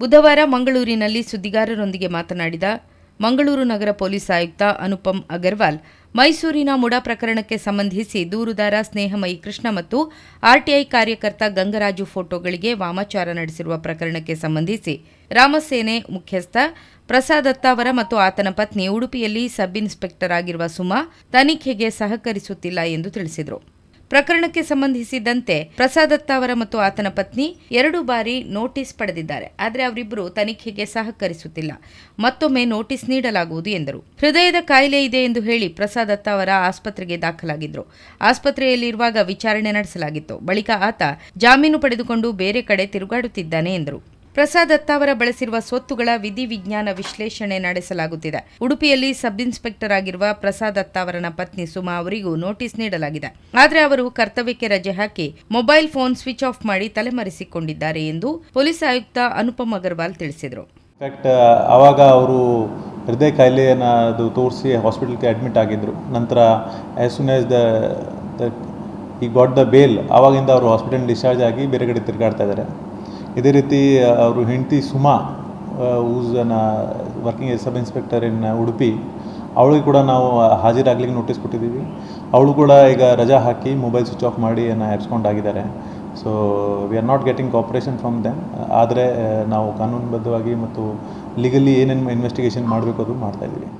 ಬುಧವಾರ ಮಂಗಳೂರಿನಲ್ಲಿ ಸುದ್ದಿಗಾರರೊಂದಿಗೆ ಮಾತನಾಡಿದ ಮಂಗಳೂರು ನಗರ ಪೊಲೀಸ್ ಆಯುಕ್ತ ಅನುಪಮ್ ಅಗರ್ವಾಲ್, ಮೈಸೂರಿನ ಮುಡಾ ಪ್ರಕರಣಕ್ಕೆ ಸಂಬಂಧಿಸಿ ದೂರುದಾರ ಸ್ನೇಹಮಯಿ ಕೃಷ್ಣ ಮತ್ತು ಆರ್ಟಿಐ ಕಾರ್ಯಕರ್ತ ಗಂಗರಾಜು ಫೋಟೋಗಳಿಗೆ ವಾಮಾಚಾರ ನಡೆಸಿರುವ ಪ್ರಕರಣಕ್ಕೆ ಸಂಬಂಧಿಸಿ ರಾಮಸೇನೆ ಮುಖ್ಯಸ್ಥ ಪ್ರಸಾದ್ ಅತ್ತಾವರ ಮತ್ತು ಆತನ ಪತ್ನಿ ಉಡುಪಿಯಲ್ಲಿ ಸಬ್ ಇನ್ಸ್ಪೆಕ್ಟರ್ ಆಗಿರುವ ಸುಮಾ ತನಿಖೆಗೆ ಸಹಕರಿಸುತ್ತಿಲ್ಲ ಎಂದು ತಿಳಿಸಿದರು. ಪ್ರಕರಣಕ್ಕೆ ಸಂಬಂಧಿಸಿದಂತೆ ಪ್ರಸಾದ್ ಅತ್ತಾವರ ಮತ್ತು ಆತನ ಪತ್ನಿ ಎರಡು ಬಾರಿ ನೋಟಿಸ್ ಪಡೆದಿದ್ದಾರೆ. ಆದರೆ ಅವರಿಬ್ಬರು ತನಿಖೆಗೆ ಸಹಕರಿಸುತ್ತಿಲ್ಲ. ಮತ್ತೊಮ್ಮೆ ನೋಟಿಸ್ ನೀಡಲಾಗುವುದು ಎಂದರು. ಹೃದಯದ ಕಾಯಿಲೆ ಇದೆ ಎಂದು ಹೇಳಿ ಪ್ರಸಾದ್ ಅತ್ತಾವರ ಆಸ್ಪತ್ರೆಗೆ ದಾಖಲಾಗಿದ್ರು. ಆಸ್ಪತ್ರೆಯಲ್ಲಿರುವಾಗ ವಿಚಾರಣೆ ನಡೆಸಲಾಗಿತ್ತು. ಬಳಿಕ ಆತ ಜಾಮೀನು ಪಡೆದುಕೊಂಡು ಬೇರೆ ಕಡೆ ತಿರುಗಾಡುತ್ತಿದ್ದಾನೆ ಎಂದರು. ಪ್ರಸಾದ್ ಅತ್ತಾವರ ಬಳಸಿರುವ ಸ್ವತ್ತುಗಳ ವಿಧಿವಿಜ್ಞಾನ ವಿಶ್ಲೇಷಣೆ ನಡೆಸಲಾಗುತ್ತಿದೆ. ಉಡುಪಿಯಲ್ಲಿ ಸಬ್ ಇನ್ಸ್ಪೆಕ್ಟರ್ ಆಗಿರುವ ಪ್ರಸಾದ್ ಅತ್ತಾವರನ ಪತ್ನಿ ಸುಮಾ ಅವರಿಗೂ ನೋಟಿಸ್ ನೀಡಲಾಗಿದೆ. ಆದರೆ ಅವರು ಕರ್ತವ್ಯಕ್ಕೆ ರಜೆ ಹಾಕಿ ಮೊಬೈಲ್ ಫೋನ್ ಸ್ವಿಚ್ ಆಫ್ ಮಾಡಿ ತಲೆಮರೆಸಿಕೊಂಡಿದ್ದಾರೆ ಎಂದು ಪೊಲೀಸ್ ಆಯುಕ್ತ ಅನುಪಮ್ ಅಗರ್ವಾಲ್ ತಿಳಿಸಿದರು. ಅವಾಗ ಅವರು ಹೃದಯ ಕಾಯಿಲೆಯನ್ನು ಅದು ತೋರಿಸಿ ಹಾಸ್ಪಿಟಲ್ಗೆ ಅಡ್ಮಿಟ್ ಆಗಿದ್ದರು ನಂತರ ದ ಈ ಗಾಟ್ ದ ಬೇಲ್ ಆವಾಗಿಂದ ಅವರು ಹಾಸ್ಪಿಟಲ್ ಡಿಸ್ಚಾರ್ಜ್ ಆಗಿ ಬೇರೆ ಕಡೆ ತಿರುಗಾಡ್ತಾ ಇದ್ದಾರೆ. ಇದೇ ರೀತಿ ಅವರು ಹೆಂಡತಿ Suma who's an working as sub inspector in Udupi, ಅವಳಿಗೆ ಕೂಡ ನಾವು ಹಾಜರಾಗ್ಲಿಕ್ಕೆ ನೋಟಿಸ್ ಕೊಟ್ಟಿದ್ದೀವಿ. ಅವಳು ಕೂಡ ಈಗ ರಜಾ ಹಾಕಿ ಮೊಬೈಲ್ ಸ್ವಿಚ್ ಆಫ್ ಮಾಡಿ ಆಗಿದ್ದಾರೆ. So we are not getting cooperation from them ಆದರೆ ನಾವು ಕಾನೂನುಬದ್ಧವಾಗಿ ಮತ್ತು ಲೀಗಲಿ ಏನೇನು ಇನ್ವೆಸ್ಟಿಗೇಷನ್ ಮಾಡಬೇಕು ಅದು ಮಾಡ್ತಾಯಿದ್ದೀವಿ